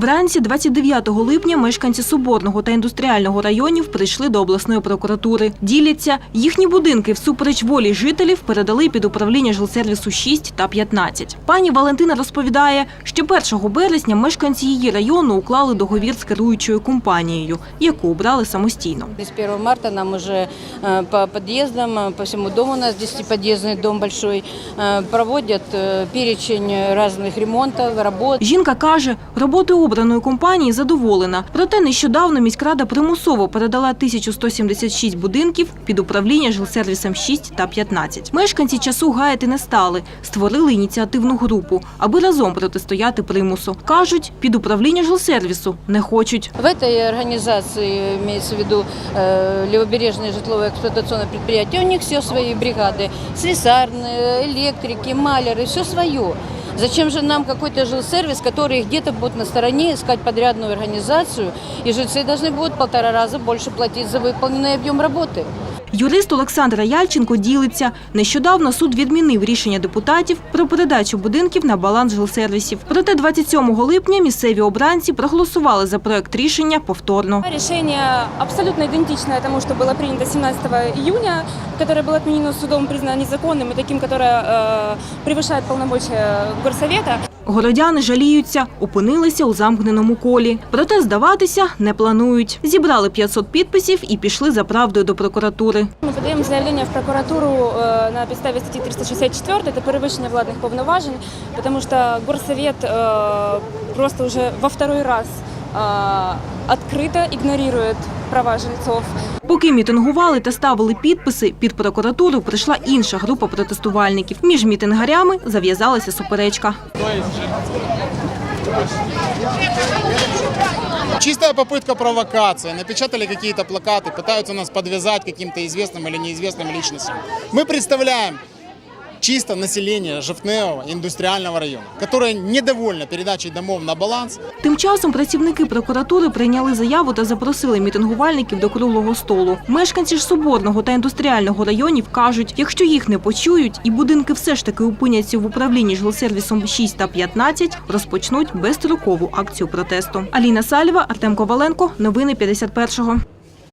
Вранці 29 липня мешканці Соборного та індустріального районів прийшли до обласної прокуратури. Діляться, їхні будинки всупереч волі жителів передали під управління жилсервісу 6 та 15. Пані Валентина розповідає, що 1 березня мешканці її району уклали договір з керуючою компанією, яку обрали самостійно. С 1 марта нам уже э, по подъездам, э, по всему дому, у нас 10-подъездный дом большой, э, проводят э, перечень разных ремонтов, работ. Жінка каже, роботою обраної компанії задоволена. Проте нещодавно міськрада примусово передала 1176 будинків під управління жилсервісом 6 та 15. Мешканці часу гаяти не стали, створили ініціативну групу, аби разом протистояти примусу. Кажуть, під управління жилсервісу не хочуть. В этой организации, имеется в виду э, левобережное житлово-эксплуатационное предприятие, у них все свои бригады. Слесарные, электрики, маляры, все свое. Зачем же нам какой-то жилсервис, который где-то будет на стороне искать подрядную организацию, и жильцы должны будут в полтора раза больше платить за выполненный объем работы? Юрист Олександра Яльченко ділиться. Нещодавно суд відмінив рішення депутатів про передачу будинків на баланс жилсервісів. Проте 27 липня місцеві обранці проголосували за проект рішення повторно. Решение абсолютно идентичное тому, что было принято 17 июня, которое было отменено судом, признано незаконным и таким, которое э, превышает полномочия горсовета. Городяни жаліються, опинилися у замкненому колі. Проте здаватися не планують. Зібрали 500 підписів і пішли за правдою до прокуратури. Мы подаем заявление в прокуратуру э, на підставі статті 364, это перевищення владних повноважень, потому что горсовет э, просто уже во второй раз э, открыто игнорирует права жильцов. Поки мітингували та ставили підписи, під прокуратуру прийшла інша група протестувальників. Між мітингарями зав'язалася суперечка. Чистая попытка провокации. Напечатали какие-то плакаты, пытаются нас подвязать каким-то известным или неизвестным личностям. Мы представляем чисто население Жовтневого индустриального района, которое недовольно передачей домов на баланс. Тим часом працівники прокуратури прийняли заяву та запросили мітингувальників до круглого столу. Мешканці ж Соборного та індустріального районів кажуть, якщо їх не почують і будинки все ж таки опиняться в управлінні жилсервісом 6 та 15, розпочнуть безстрокову акцію протесту. Аліна Сальва, Артем Коваленко. Новини 51-го.